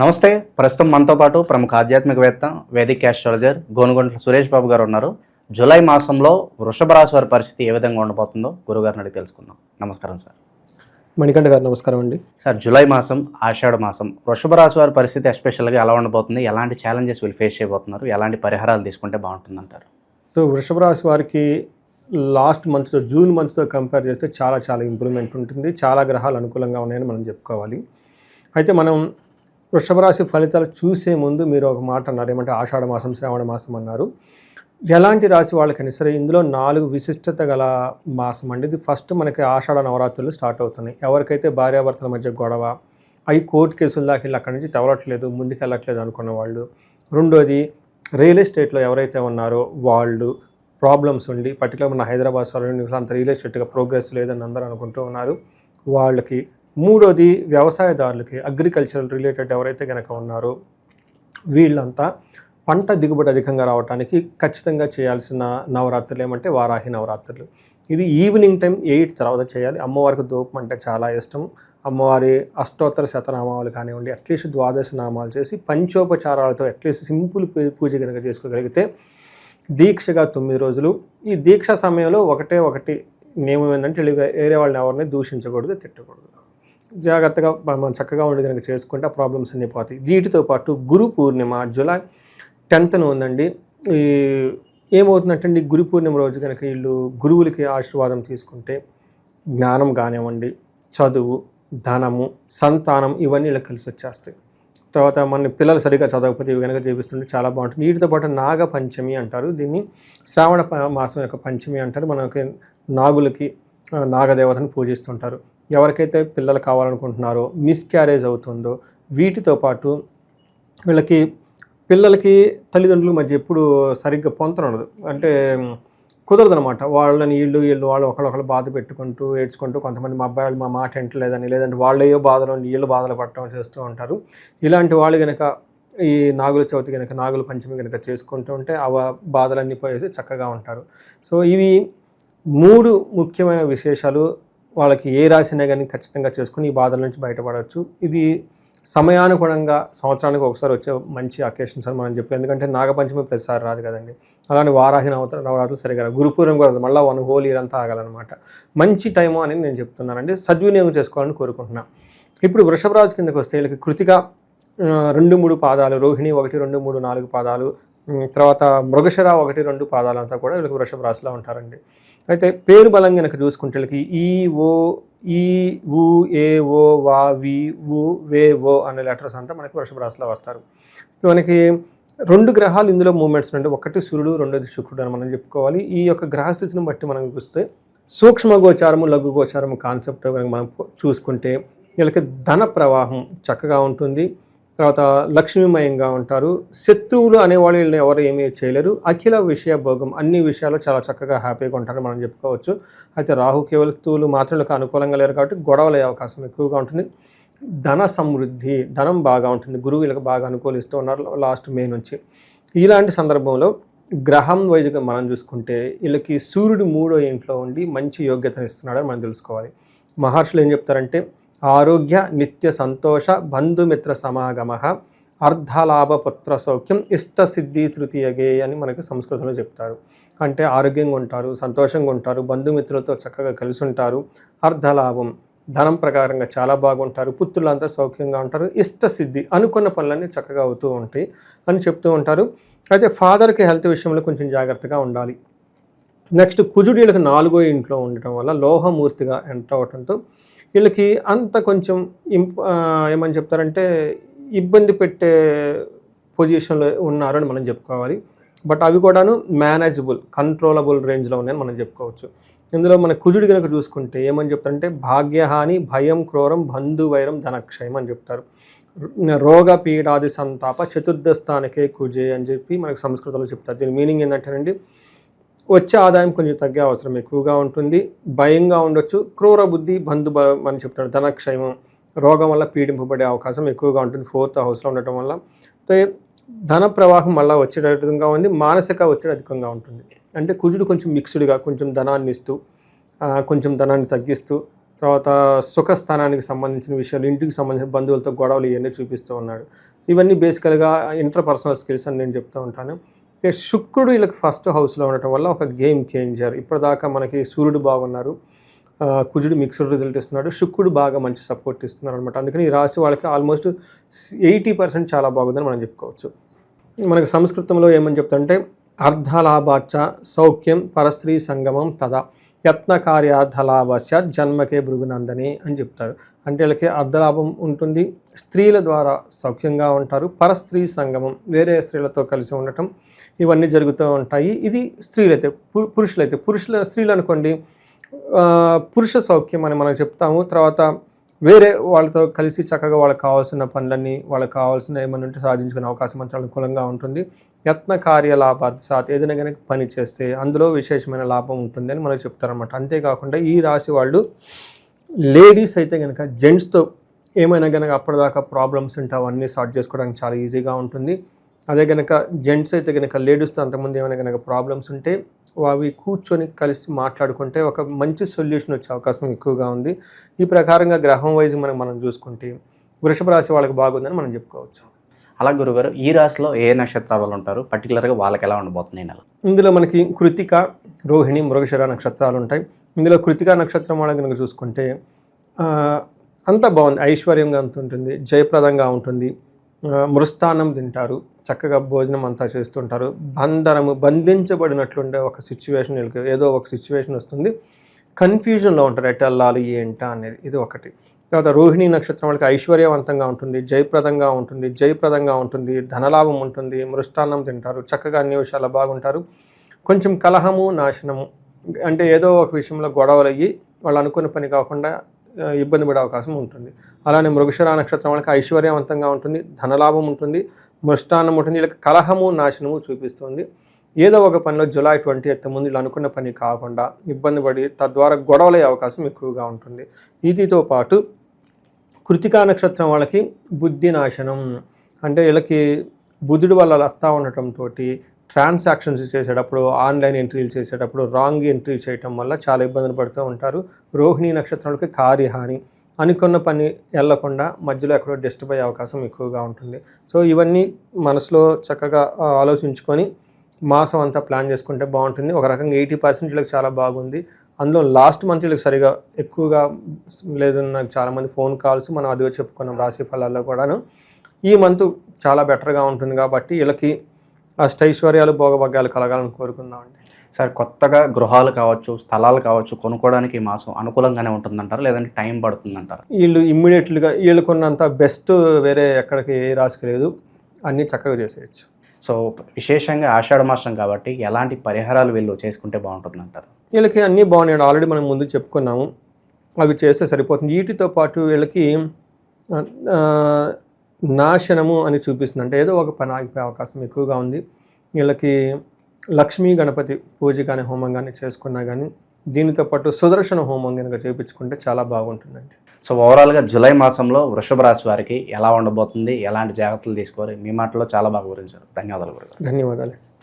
నమస్తే. ప్రస్తుతం మనతో పాటు ప్రముఖ ఆధ్యాత్మికవేత్త వేదిక్ ఆస్ట్రాలజర్ గోనుగొంట్ల సురేష్ బాబు గారు ఉన్నారు. జూలై మాసంలో వృషభ రాశి వారి పరిస్థితి ఏ విధంగా ఉండబోతుందో గురుగారిని అడిగి తెలుసుకుందాం. నమస్కారం సార్. మణికంఠ గారు నమస్కారం అండి. సార్ జూలై మాసం ఆషాఢ మాసం వృషభ రాశి వారి పరిస్థితి ఎస్పెషల్గా ఎలా ఉండబోతుంది? ఎలాంటి ఛాలెంజెస్ వీళ్ళు ఫేస్ చేయబోతున్నారు? ఎలాంటి పరిహారాలు తీసుకుంటే బాగుంటుందంటారు? సో వృషభ రాశి వారికి లాస్ట్ మంత్తో జూన్ మంత్తో కంపేర్ చేస్తే చాలా చాలా ఇంప్రూవ్మెంట్ ఉంటుంది. చాలా గ్రహాలు అనుకూలంగా ఉన్నాయని మనం చెప్పుకోవాలి. అయితే మనం వృషభ రాశి ఫలితాలు చూసే ముందు మీరు ఒక మాట అన్నారు. ఏమంటే ఆషాఢ మాసం శ్రావణ మాసం అన్నారు. ఎలాంటి రాశి వాళ్ళకైనా సరే ఇందులో నాలుగు విశిష్టత గల మాసం అండి. ఇది ఫస్ట్ మనకి ఆషాఢ నవరాత్రులు స్టార్ట్ అవుతున్నాయి. ఎవరికైతే భార్యాభర్తల మధ్య గొడవ అవి కోర్టు కేసుల దాకా వెళ్ళి అక్కడి నుంచి తెవలట్లేదు ముందుకు వెళ్ళట్లేదు అనుకున్న వాళ్ళు. రెండోది రియల్ ఎస్టేట్లో ఎవరైతే ఉన్నారో వాళ్ళు ప్రాబ్లమ్స్ ఉండి పర్టికులర్ మన హైదరాబాద్ సరౌండింగ్స్ అంత రియల్ ఎస్టేట్గా ప్రోగ్రెస్ లేదని అందరూ అనుకుంటూ ఉన్నారు. వాళ్ళకి మూడోది వ్యవసాయదారులకి అగ్రికల్చరల్ రిలేటెడ్ ఎవరైతే కనుక ఉన్నారో వీళ్ళంతా పంట దిగుబడి అధికంగా రావడానికి ఖచ్చితంగా చేయాల్సిన నవరాత్రులు ఏమంటే వారాహి నవరాత్రులు. ఇది ఈవినింగ్ టైం ఎయిట్ తర్వాత చేయాలి. అమ్మవారికి ధూపం అంటే చాలా ఇష్టం. అమ్మవారి అష్టోత్తర శతనామాలు కానివ్వండి అట్లీస్ట్ ద్వాదశ నామాలు చేసి పంచోపచారాలతో అట్లీస్ట్ సింపుల్ పూ- పూజ కనుక చేసుకోగలిగితే దీక్షగా తొమ్మిది రోజులు. ఈ దీక్ష సమయంలో ఒకటే ఒకటి నియమం ఏంటంటే వేరే వాళ్ళని ఎవరిని దూషించకూడదు తిట్టకూడదు. జాగ్రత్తగా మనం చక్కగా ఉండి కనుక చేసుకుంటే ఆ ప్రాబ్లమ్స్ అన్నీ పోతాయి. వీటితో పాటు గురు పూర్ణిమ జూలై టెన్త్న ఉందండి. ఈ ఏమవుతుందంటే అండి గురు పూర్ణిమ రోజు కనుక వీళ్ళు గురువులకి ఆశీర్వాదం తీసుకుంటే జ్ఞానం కానివ్వండి చదువు ధనము సంతానం ఇవన్నీ ఇలా కలిసి వచ్చేస్తాయి. తర్వాత మన పిల్లలు సరిగా చదవకపోతే ఇవి కనుక చేపిస్తుంటే చాలా బాగుంటుంది. వీటితో పాటు నాగ పంచమి అంటారు. దీన్ని శ్రావణ మాసం యొక్క పంచమి అంటారు. మనకి నాగులకి నాగదేవతను పూజిస్తుంటారు. ఎవరికైతే పిల్లలు కావాలనుకుంటున్నారో మిస్క్యారేజ్ అవుతుందో వీటితో పాటు వీళ్ళకి పిల్లలకి తల్లిదండ్రుల మధ్య ఎప్పుడు సరిగ్గా పొంతన ఉండదు. అంటే కుదరదు అనమాట వాళ్ళని వీళ్ళు వీళ్ళు వాళ్ళు ఒకళ్ళొకళ్ళు బాధ పెట్టుకుంటూ ఏడ్చుకుంటూ కొంతమంది మా అబ్బాయిలు మా మాట వింటలేదని లేదంటే వాళ్ళయ్యో బాధలు వీళ్ళు బాధలు పడటం చేస్తూ ఉంటారు. ఇలాంటి వాళ్ళు కనుక ఈ నాగుల చవితి కనుక నాగుల పంచమి కనుక చేసుకుంటూ ఉంటే ఆ బాధలన్నీ పోయేసి చక్కగా ఉంటారు. సో ఇవి మూడు ముఖ్యమైన విశేషాలు. వాళ్ళకి ఏ రాసినా కానీ ఖచ్చితంగా చేసుకుని ఈ బాధల నుంచి బయటపడవచ్చు. ఇది సమయానుగుణంగా సంవత్సరానికి ఒకసారి వచ్చే మంచి అకేషన్స్ అని మనం చెప్పాం. ఎందుకంటే నాగపంచమి ప్రతిసారి రాదు కదండి. అలానే వారాహి నవత నవరాత్రులు సరిగా గురుపూర్వం కూడా మళ్ళీ వన్ హోల్ ఇయర్ అంతా ఆగాలన్నమాట. మంచి టైము అని నేను చెప్తున్నానండి. సద్వినియోగం చేసుకోవాలని కోరుకుంటున్నాను ఇప్పుడు వృషభ రాజు కిందకి వస్తే వీళ్ళకి కృతిక రెండు మూడు పాదాలు రోహిణి ఒకటి రెండు మూడు నాలుగు పాదాలు తర్వాత మృగశర ఒకటి రెండు పాదాలు అంతా కూడా వీళ్ళకి వృషభ రాశిలో ఉంటారండి. అయితే పేరు బలం కనుక చూసుకుంటే ఈ ఓ ఈ ఊ ఏ ఓ వా వి ఊ వే ఓ అనే లెటర్స్ అంతా మనకి వృషభ రాశిలో వస్తారు మనకి రెండు గ్రహాలు ఇందులో మూమెంట్స్ ఉంటే ఒకటి సూర్యుడు రెండోది శుక్రుడు అని మనం చెప్పుకోవాలి. ఈ యొక్క గ్రహస్థితిని బట్టి మనం చూస్తే సూక్ష్మ గోచారము లఘు గోచారము కాన్సెప్ట్ కనుక మనం చూసుకుంటే వీళ్ళకి ధన ప్రవాహం చక్కగా ఉంటుంది. తర్వాత లక్ష్మీమయంగా ఉంటారు. శత్రువులు అనేవాళ్ళు వీళ్ళని ఎవరు ఏమీ చేయలేరు. అఖిల విషయ భోగం అన్ని విషయాలు చాలా చక్కగా హ్యాపీగా ఉంటారని మనం చెప్పుకోవచ్చు. అయితే రాహు కేవలతువులు మాత్రం అనుకూలంగా లేరు కాబట్టి గొడవలు అయ్యే అవకాశం ఎక్కువగా ఉంటుంది. ధన సమృద్ధి ధనం బాగా ఉంటుంది. గురువు వీళ్ళకి బాగా అనుకూలిస్తూ ఉన్నారు లాస్ట్ మే నుంచి. ఇలాంటి సందర్భంలో గ్రహం వైజ్గా మనం చూసుకుంటే వీళ్ళకి సూర్యుడు మూడో ఇంట్లో ఉండి మంచి యోగ్యతను ఇస్తున్నాడని మనం తెలుసుకోవాలి. మహర్షులు ఏం చెప్తారంటే ఆరోగ్య నిత్య సంతోష బంధుమిత్ర సమాగమ అర్ధలాభ పుత్ర సౌఖ్యం ఇష్ట సిద్ధి తృతీయగే అని మనకి సంస్కృతంలో చెప్తారు. అంటే ఆరోగ్యంగా ఉంటారు సంతోషంగా ఉంటారు బంధుమిత్రులతో చక్కగా కలిసి ఉంటారు అర్ధలాభం ధనం ప్రకారంగా చాలా బాగుంటారు పుత్రులంతా సౌఖ్యంగా ఉంటారు ఇష్ట సిద్ధి అనుకున్న పనులన్నీ చక్కగా అవుతూ ఉంటాయి అని చెప్తూ ఉంటారు. అయితే ఫాదర్కి హెల్త్ విషయంలో కొంచెం జాగ్రత్తగా ఉండాలి. నెక్స్ట్ కుజుడీలకు నాలుగో ఇంట్లో ఉండటం వల్ల లోహమూర్తిగా ఎంటర్ అవడంతో వీళ్ళకి అంత కొంచెం ఇంప ఏమని చెప్తారంటే ఇబ్బంది పెట్టే పొజిషన్లో ఉన్నారని మనం చెప్పుకోవాలి. బట్ అవి కూడాను మేనేజబుల్ కంట్రోలబుల్ రేంజ్లో ఉన్నాయని మనం చెప్పుకోవచ్చు. ఇందులో మన కుజుడు కనుక చూసుకుంటే ఏమని చెప్తారంటే భాగ్యహాని భయం క్రోరం బంధువైరం ధనక్షయం అని చెప్తారు. రోగ పీడాది సంతాప చతుర్థ స్థానికే కుజే అని చెప్పి మనకు సంస్కృతంలో చెప్తారు. దీని మీనింగ్ ఏంటంటేనండి వచ్చే ఆదాయం కొంచెం తగ్గే అవసరం ఎక్కువగా ఉంటుంది. భయంగా ఉండొచ్చు. క్రూర బుద్ధి బంధు అని చెప్తాడు. ధనక్షయమం రోగం వల్ల పీడింపబడే అవకాశం ఎక్కువగా ఉంటుంది. ఫోర్త్ హౌస్లో ఉండటం వల్ల. ధన ప్రవాహం మళ్ళీ వచ్చేటట్టుగా ఉంది. మానసిక ఒత్తిడి అధికంగా ఉంటుంది. అంటే కుజుడు కొంచెం మిక్స్డ్గా కొంచెం ధనాన్ని ఇస్తూ కొంచెం ధనాన్ని తగ్గిస్తూ తర్వాత సుఖస్థానానికి సంబంధించిన విషయాలు ఇంటికి సంబంధించిన బంధువులతో గొడవలు ఇవన్నీ చూపిస్తూ ఉన్నాడు. ఇవన్నీ బేసికల్గా ఇంటర్ పర్సనల్ స్కిల్స్ అని నేను చెప్తూ ఉంటాను. శుక్రుడు వీళ్ళకి ఫస్ట్ హౌస్లో ఉండటం వల్ల ఒక గేమ్ చేంజర్. ఇప్పటిదాకా మనకి సూర్యుడు బాగున్నారు. కుజుడు మిక్స్డ్ రిజల్ట్ ఇస్తున్నాడు. శుక్రుడు బాగా మంచి సపోర్ట్ ఇస్తున్నారు అనమాట అందుకని ఈ రాశి వాళ్ళకి ఆల్మోస్ట్ ఎయిటీ పర్సెంట్ చాలా బాగుందని మనం చెప్పుకోవచ్చు. మనకి సంస్కృతంలో ఏమని చెప్తుంటే అర్ధలాభాచ సౌఖ్యం పరస్త్రీ సంగమం తదా. యత్న కార్యార్థలాభస్య జన్మకే భృగునందని అని చెప్తారు. అంటే వీళ్ళకి అర్ధలాభం ఉంటుంది. స్త్రీల ద్వారా సౌఖ్యంగా ఉంటారు. పరస్త్రీ సంగమం వేరే స్త్రీలతో కలిసి ఉండటం ఇవన్నీ జరుగుతూ ఉంటాయి. ఇది స్త్రీలైతే పురుషులైతే పురుషుల స్త్రీలు అనుకోండి పురుష సౌఖ్యం అని మనం చెప్తాము. తర్వాత వేరే వాళ్ళతో కలిసి చక్కగా వాళ్ళకి కావాల్సిన పనులన్నీ వాళ్ళకి కావాల్సిన ఏమైనా ఉంటే సాధించుకునే అవకాశం చాలా అనుకూలంగా ఉంటుంది. యత్న కార్యలాభార్థి సాత్ ఏదైనా కనుక పని చేస్తే అందులో విశేషమైన లాభం ఉంటుంది అని మనకు చెప్తారనమాట అంతేకాకుండా ఈ రాశి వాళ్ళు లేడీస్ అయితే కనుక జెంట్స్తో ఏమైనా కనుక అప్పటిదాకా ప్రాబ్లమ్స్ ఉంటే అవన్నీ సార్ట్ చేసుకోవడానికి చాలా ఈజీగా ఉంటుంది. అదే కనుక జెంట్స్ అయితే కనుక లేడీస్తో అంతకుముందు ఏమైనా కనుక ప్రాబ్లమ్స్ ఉంటే అవి కూర్చొని కలిసి మాట్లాడుకుంటే ఒక మంచి సొల్యూషన్ వచ్చే అవకాశం ఎక్కువగా ఉంది. ఈ ప్రకారంగా గ్రహం వైజ్ మనం మనం చూసుకుంటే వృషభ రాశి వాళ్ళకి బాగుందని మనం చెప్పుకోవచ్చు. అలా గురుగారు ఈ రాశిలో ఏ నక్షత్రాల వాళ్ళు ఉంటారు పర్టికులర్గా వాళ్ళకి ఎలా ఉండబోతుంది ఈ నెల? ఇందులో మనకి కృతిక రోహిణి మృగశిర నక్షత్రాలు ఉంటాయి. ఇందులో కృతిక నక్షత్రం వాళ్ళకి కనుక చూసుకుంటే అంతా బాగుంది. ఐశ్వర్యంగా అంత ఉంటుంది జయప్రదంగా ఉంటుంది. మృస్థానం తింటారు. చక్కగా భోజనం అంతా చేస్తుంటారు. బంధనము బంధించబడినట్లుండే ఒక సిచ్యువేషన్ వీళ్ళకి ఏదో ఒక సిచ్యువేషన్ వస్తుంది. కన్ఫ్యూజన్లో ఉంటారు. ఎట్ వెళ్ళాలి ఏంటా అనేది. ఇది ఒకటి. తర్వాత రోహిణి నక్షత్రం వాళ్ళకి ఐశ్వర్యవంతంగా ఉంటుంది జయప్రదంగా ఉంటుంది జయప్రదంగా ఉంటుంది ధనలాభం ఉంటుంది మృష్టాన్నం తింటారు. చక్కగా అన్ని విషయాలు బాగుంటారు. కొంచెం కలహము నాశనము. అంటే ఏదో ఒక విషయంలో గొడవలు అయ్యి వాళ్ళు అనుకున్న పని కాకుండా ఇబ్బంది పడే అవకాశం ఉంటుంది. అలానే మృగశిర నక్షత్రం వాళ్ళకి ఐశ్వర్యవంతంగా ఉంటుంది ధనలాభం ఉంటుంది మృష్టాన్నం ఉంటుంది వీళ్ళకి కలహము నాశనము చూపిస్తుంది. ఏదో ఒక పనిలో జులై ట్వంటీ ఎయిత్ ముందు వీళ్ళు అనుకున్న పని కాకుండా ఇబ్బంది పడి తద్వారా గొడవలయ్యే అవకాశం ఎక్కువగా ఉంటుంది. వీటితో పాటు కృతికా నక్షత్రం వాళ్ళకి బుద్ధి నాశనం. అంటే వీళ్ళకి బుధుడు వల్ల లత్తా ఉండటంతో ట్రాన్సాక్షన్స్ చేసేటప్పుడు ఆన్లైన్ ఎంట్రీలు చేసేటప్పుడు రాంగ్ ఎంట్రీ చేయటం వల్ల చాలా ఇబ్బందులు పడుతూ ఉంటారు. రోహిణి నక్షత్రాలకి కార్యహాని అనుకున్న పని వెళ్ళకుండా మధ్యలో ఎక్కడో డిస్టర్బ్ అయ్యే అవకాశం ఎక్కువగా ఉంటుంది. సో ఇవన్నీ మనసులో చక్కగా ఆలోచించుకొని మాసం అంతా ప్లాన్ చేసుకుంటే బాగుంటుంది. ఒక రకంగా ఎయిటీ పర్సెంట్ వీళ్ళకి చాలా బాగుంది. అందులో లాస్ట్ మంత్ వీళ్ళకి సరిగా ఎక్కువగా లేదు నాకు చాలామంది ఫోన్ కాల్స్ మనం అదిగో చెప్పుకున్నాం రాశి ఫలాల్లో కూడాను. ఈ మంత్ చాలా బెటర్గా ఉంటుంది కాబట్టి వీళ్ళకి అష్టైశ్వర్యాలు భోగభాగ్యాలు కలగాలని కోరుకుందామండి. సార్ కొత్తగా గృహాలు కావచ్చు స్థలాలు కావచ్చు కొనుక్కోవడానికి ఈ మాసం అనుకూలంగానే ఉంటుందంటారా? లేదంటే టైం పడుతుందంటారా? వీళ్ళు ఇమ్మీడియట్లీగా వీళ్ళకున్నంత బెస్ట్ వేరే ఎక్కడికి ఏ రాశికి లేదు. అన్నీ చక్కగా చేసేయచ్చు. సో విశేషంగా ఆషాఢ మాసం కాబట్టి ఎలాంటి పరిహారాలు వీళ్ళు చేసుకుంటే బాగుంటుందంటారు? వీళ్ళకి అన్నీ బాగున్నాయి ఆల్రెడీ మనం ముందు చెప్పుకున్నాము. అవి చేస్తే సరిపోతుంది. వీటితో పాటు వీళ్ళకి నాశనము అని చూపిస్తుంది. అంటే ఏదో ఒక పని ఆగిపోయే అవకాశం ఎక్కువగా ఉంది. వీళ్ళకి లక్ష్మీ గణపతి పూజ కానీ హోమం కానీ చేసుకున్నా కానీ దీనితో పాటు సుదర్శన హోమం కనుక చేయించుకుంటే చాలా బాగుంటుందండి. సో ఓవరాల్గా జూలై మాసంలో వృషభ రాశి వారికి ఎలా ఉండబోతుంది? ఎలాంటి జాగ్రత్తలు తీసుకోవాలి? మీ మాటలో చాలా బాగా వివరించారు. ధన్యవాదాలు ధన్యవాదాలు.